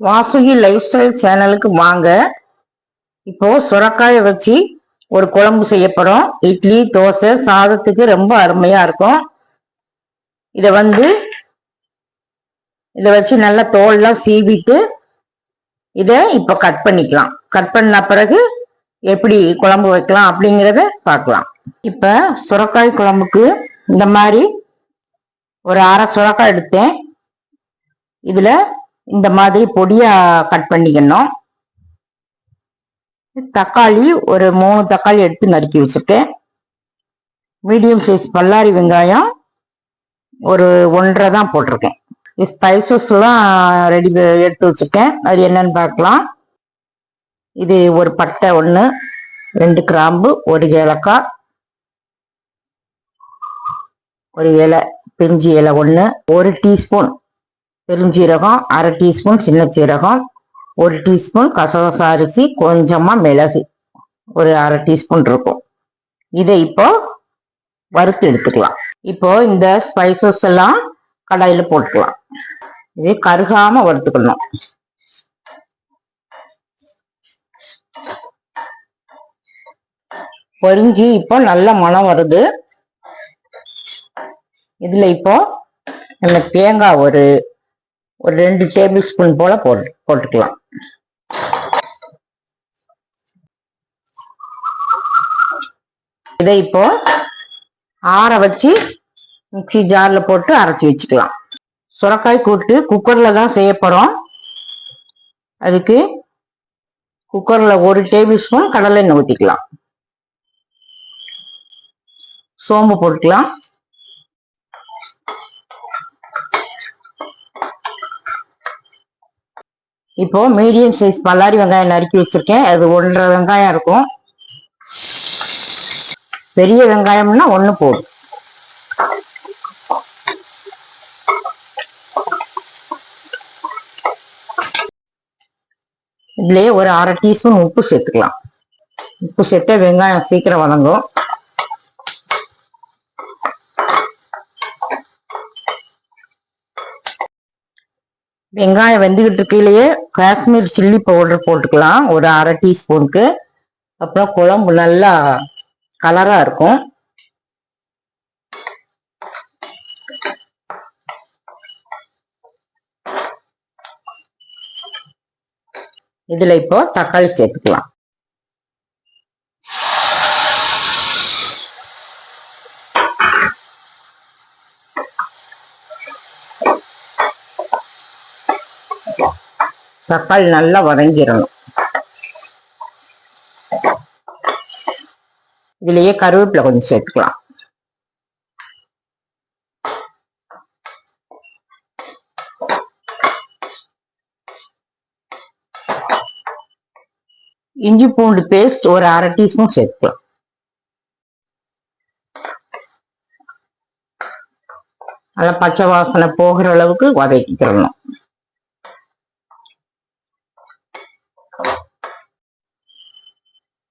Vasuki life style சேனலுக்கு வாங்க. இப்போ சுரக்காயை வச்சு ஒரு குழம்பு செய்யப்படும். இட்லி தோசை சாதத்துக்கு ரொம்ப அருமையா இருக்கும். இத வந்து இத வச்சு நல்லா தோல்லாம் சீவிட்டு இத இப்ப கட் பண்ணிக்கலாம். கட் பண்ண பிறகு எப்படி குழம்பு வைக்கலாம் அப்படிங்கிறத பார்க்கலாம். இப்ப சுரக்காய் குழம்புக்கு இந்த மாதிரி ஒரு அரை சுரக்காய் எடுத்தேன். இதுல இந்த மாதிரி பொடியா கட் பண்ணிக்கணும். தக்காளி ஒரு மூணு தக்காளி எடுத்து நறுக்கி வச்சுருக்கேன். மீடியம் சைஸ் பல்லாரி வெங்காயம் ஒரு ஒன்றரை தான் போட்டிருக்கேன். ஸ்பைசஸ்லாம் ரெடி எடுத்து வச்சுருக்கேன். அது என்னன்னு பார்க்கலாம். இது ஒரு பட்டை ஒன்று ரெண்டு கிராம்பு ஒரு ஏலக்காய் ஒரு இலை பிஞ்சு இலை ஒன்று ஒரு டீஸ்பூன் பெருஞ்சீரகம் அரை டீஸ்பூன் சின்ன சீரகம் ஒரு டீஸ்பூன் கசகசா அரிசி கொஞ்சமாக மிளகு ஒரு அரை டீஸ்பூன் இருக்கும். இதை இப்போ வறுத்து எடுத்துக்கலாம். இப்போ இந்த ஸ்பைசஸ் எல்லாம் கடாயில் போட்டுக்கலாம். இது கருகாம வறுத்துக்கணும். பொரிஞ்சு இப்போ நல்ல மனம் வருது. இதுல இப்போ நம்ம தேங்காய் ஒரு ஒரு ரெண்டு டேபிள் ஸ்பூன் போல போட்டு போட்டுக்கலாம். இதை இப்போ ஆற வச்சு மிக்சி ஜார்ல போட்டு அரைச்சி வச்சுக்கலாம். சுரக்காய் கூட்டு குக்கர்ல தான் செய்ய அதுக்கு குக்கர்ல ஒரு டேபிள் ஸ்பூன் கடலை எண்ணெய் ஊற்றிக்கலாம் சோம்பு போட்டுக்கலாம். இப்போ மீடியம் சைஸ் பல்லாரி வெங்காயம் நறுக்கி வச்சிருக்கேன். அது ஒன்றரை வெங்காயம் இருக்கும். பெரிய வெங்காயம்னா ஒன்று போடும் இதுலயே ஒரு அரை டீஸ்பூன் உப்பு சேர்த்துக்கலாம். உப்பு சேர்த்தா வெங்காயம் சீக்கிரம் வதங்கும். வெங்காயம் வெந்துகிட்டு இருக்கையிலேயே காஷ்மீர் சில்லி பவுடர் போட்டுக்கலாம். ஒரு அரை டீஸ்பூனுக்கு. அப்புறம் குழம்பு நல்லா கலராக இருக்கும். இதில் இப்போ தக்காளி சேர்த்துக்கலாம். தக்காளி நல்லா வதங்கிடணும். இதுலயே கருவேப்பிலை கொஞ்சம் சேர்த்துக்கலாம். இஞ்சி பூண்டு பேஸ்ட் ஒரு அரை டீஸ்பூன் சேர்த்துக்கலாம். நல்லா பச்சை வாசனை போகிற அளவுக்கு வதக்கிக்கிறணும்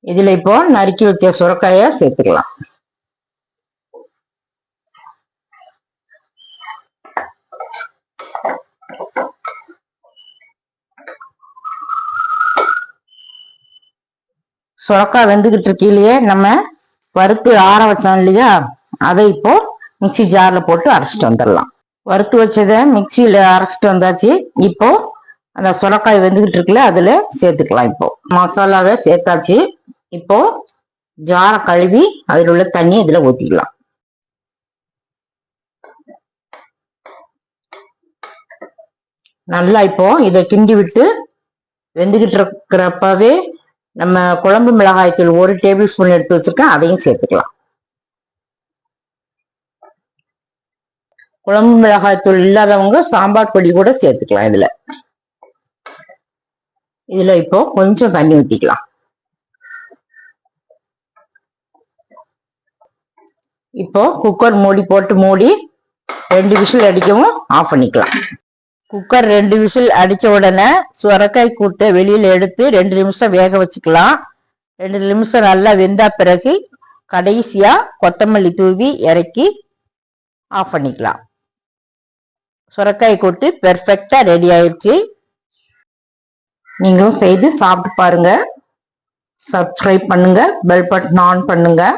இதுல இப்போ நறுக்கி வச்ச சுரக்காய சேர்த்துக்கலாம். சுரக்காய் வெந்துகிட்டு இருக்கையிலேயே நம்ம வறுத்து ஆற வச்சோம் இல்லையா அதை இப்போ மிக்சி ஜார்ல போட்டு அரைச்சிட்டு வந்துடலாம். வறுத்து வச்சதை மிக்சியில அரைச்சிட்டு வந்தாச்சு இப்போ அந்த சுரக்காய் வெந்துகிட்டு இருக்குல்ல அதுல சேர்த்துக்கலாம் இப்போ. மசாலாவே சேர்த்தாச்சு. இப்போ ஜார கழுவி அதில் உள்ள தண்ணி இதுல ஊத்திக்கலாம். நல்லா இப்போ இதை கிண்டி விட்டு வெந்துகிட்டு இருக்கிறப்பவே நம்ம குழம்பு மிளகாய் தூள் ஒரு டேபிள் ஸ்பூன் எடுத்து வச்சிருக்கேன் அதையும் சேர்த்துக்கலாம். குழம்பு மிளகாய் தூள் இல்லாதவங்க சாம்பார் பொடி கூட சேர்த்துக்கலாம் இதுல. இதுல இப்போ கொஞ்சம் தண்ணி ஊத்திக்கலாம். இப்போ குக்கர் மூடி போட்டு மூடி ரெண்டு விசில் அடிக்கவும் ஆஃப் பண்ணிக்கலாம். குக்கர் ரெண்டு விசில் அடித்த உடனே சுரக்காய் கூட்டை வெளியில் எடுத்து ரெண்டு நிமிஷம் வேக வச்சுக்கலாம். ரெண்டு நிமிஷம் நல்லா வெந்தா பிறகு கடைசியாக கொத்தமல்லி தூவி இறக்கி ஆஃப் பண்ணிக்கலாம். சுரக்காய் கூட்டு பெர்ஃபெக்டாக ரெடி ஆயிடுச்சு. நீங்களும் செய்து சாப்பிட்டு பாருங்கள் சப்ஸ்கிரைப் பண்ணுங்கள் பெல் பட்டன் ஆன் பண்ணுங்கள்